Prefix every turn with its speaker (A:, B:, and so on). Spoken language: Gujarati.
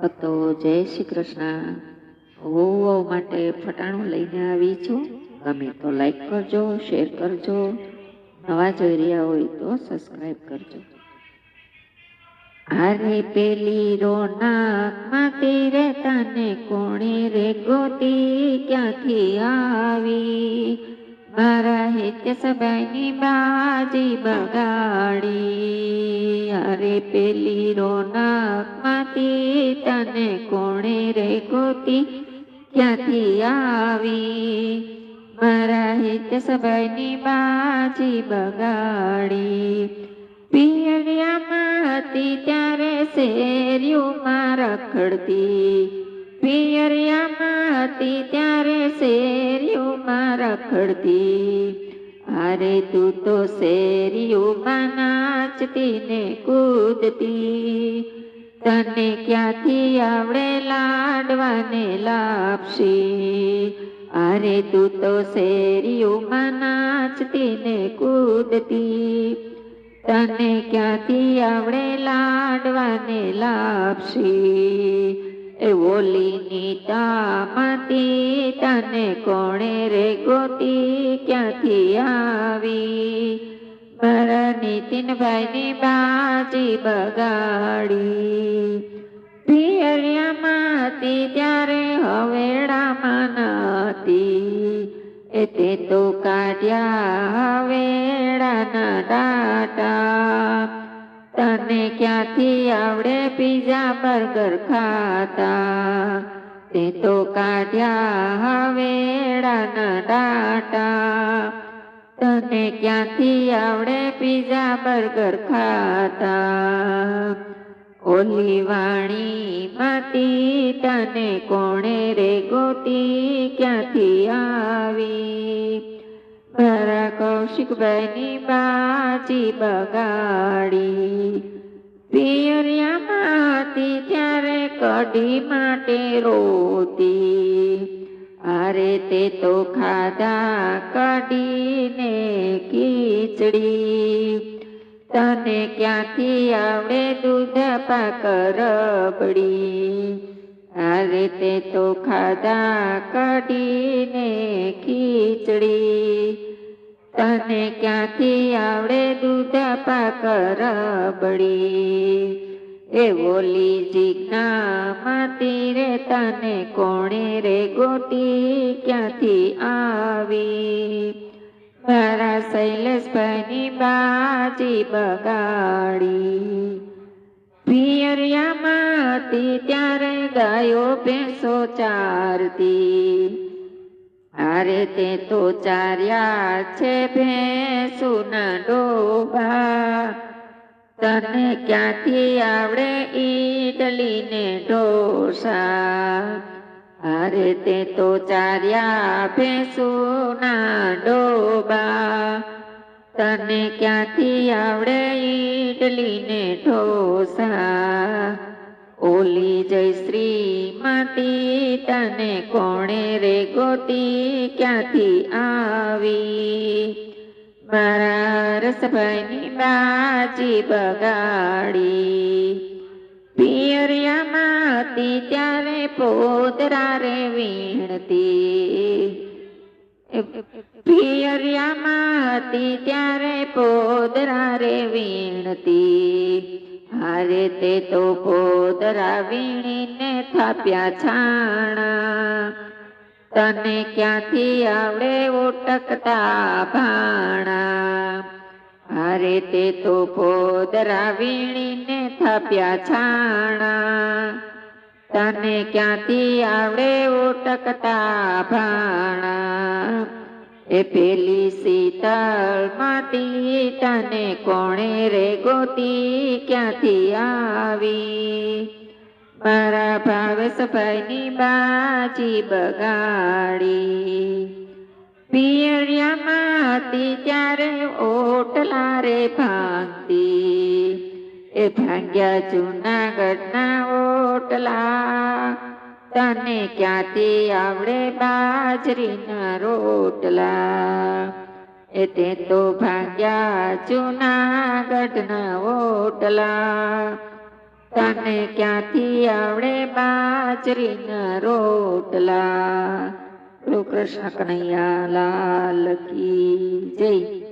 A: તો જય શ્રી કૃષ્ણ. વહુ માટે ફટાણું લઈને આવી છું. ગમે તો લાઈક કરજો શેર કરજો. નવા જોઈ રહ્યા હોય તો સબસ્ક્રાઈબ કરજો. અરે પેલી રોનક માતી રે તને કોણે રે ગોતી ક્યાંથી આવી? મારા હિત સબાઈની બાજી બગાડી. અરે પેલી રોનકમાંથી તને કોણે રે ગોતી ક્યાંથી આવી? મારા હિત સબાઈની બાજી બગાડી. પિયરિયામાં હતી ત્યારે શેરીઓમાં રખડતી. પિયરિયામાં હતી ત્યારે શેરીઓમાં રખડતી. અરે તું તો શેરીઓમાં નાચતી ને કૂદતી. તને ક્યાંથી આવડે લાડવાને લાપશી? અરે તું તો શેરીઓમાં નાચતી ને કૂદતી. તને ક્યાંથી આવડે લાડવાને લાપશી? એ ઓલીની તામતી તને કોણે રે ગોતી ક્યાંથી આવી? મારા નીતિનભાઈની બાજી બગાડી. પિયરિયામાં હતી ત્યારે હવેડામાં નતી એ તે તો કાઢ્યા હવેડાના ડાટા. તને ક્યાંથી આવડે પીઝા બર્ગર ખાતા? તે તો કાઢ્યા હવેડાના ડાટા તને ક્યાંથી આવડે પીઝા બર્ગર ખાતા? ઓલી વાણી માતી તને કોણે રે ગોતી ક્યાંથી આવી? મારા કૌશિકભાઈની બાજી બગાડી પિયરિયામાંથી ત્યારે કઢી માટે રોતી. અરે તે તો ખાધા કઢીને ખીચડી. તને ક્યાંથી આવડે દૂધ પાક રબડી? અરે તે તો ખાધા કઢીને તને ક્યાંથી આવડે દૂધ પાક રબડી? એ બોલી જીજ્ઞામાંથી રે તને કોણે રે ગોતી ક્યાંથી આવી? મારા શૈલેષભાઈની બાજી બગાડી. પિયરિયામાં હતી ત્યારે ગાયો, ભેંસો ચારતી. અરે તે તો ચાર્યા છે ભેંસુના ડોબા તને ક્યાંથી આવડે ઈડલી ને ઢોસા? અરે તે તો ચાર્યા ભેંસુના ડોબા તને ક્યાંથી આવડે ઈડલી ને ઢોસા? ઓલી જય શ્રી માતી તને કોણે રે ગોતી? ક્યાંથી આવી? મારા રસભાઈની બાજી બગાડી. પિયરિયા માતી ત્યારે પોતરા રે વીણતી. પિયરિયા માતી ત્યારે પોદરા રે વીણતી. હારે તે તો પોદરા વીણીને થાપ્યા છાણા. તને ક્યાંથી આવડે ઓટકતા ભાણા? અરે તે તો પોદરા વીણીને થાપ્યા છાણા. તને ક્યાંથી આવડે ઓટકતા ભાણા? એ પેલી શીતળ માટી તને કોણે રે ગોતી ક્યાંથી આવી? મારા ભાવેશભાઈની બાજી બગાડી. પિયરિયામાં હતી ત્યારે ઓટલા રે ભાંગતી. એ ભાંગ્યા જૂનાગઢના ઓટલા. તને ક્યાંથી આવડે બાજરીના રોટલા? એ તે તો ભાગ્યા જૂનાગઢના ઓટલા તને ક્યાંથી આવડે બાજરીના રોટલા? કૃષ્ણ કનૈયા લાલ કી જય.